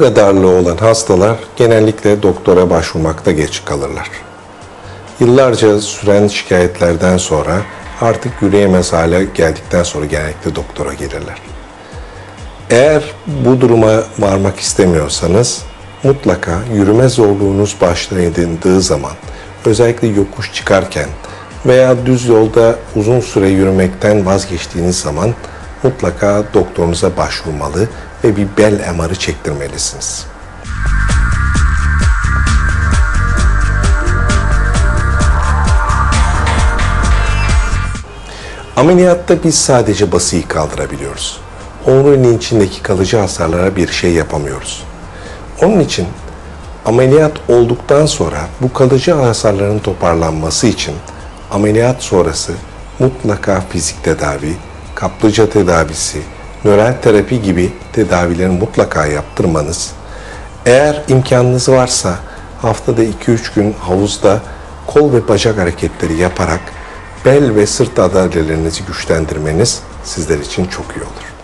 Omurga darlığı olan hastalar genellikle doktora başvurmakta geç kalırlar. Yıllarca süren şikayetlerden sonra artık yürüyemez hale geldikten sonra genellikle doktora gelirler. Eğer bu duruma varmak istemiyorsanız mutlaka yürüme zorluğunuz başladığı zaman özellikle yokuş çıkarken veya düz yolda uzun süre yürümekten vazgeçtiğiniz zaman mutlaka doktorunuza başvurmalı ve bir bel MR'ı çektirmelisiniz. Ameliyatta biz sadece basıyı kaldırabiliyoruz. Omuriliğin içindeki kalıcı hasarlara bir şey yapamıyoruz. Onun için ameliyat olduktan sonra bu kalıcı hasarların toparlanması için ameliyat sonrası mutlaka fizik tedavi, kaplıca tedavisi, nöral terapi gibi tedavileri mutlaka yaptırmanız. Eğer imkanınız varsa haftada 2-3 gün havuzda kol ve bacak hareketleri yaparak bel ve sırt adalelerinizi güçlendirmeniz sizler için çok iyi olur.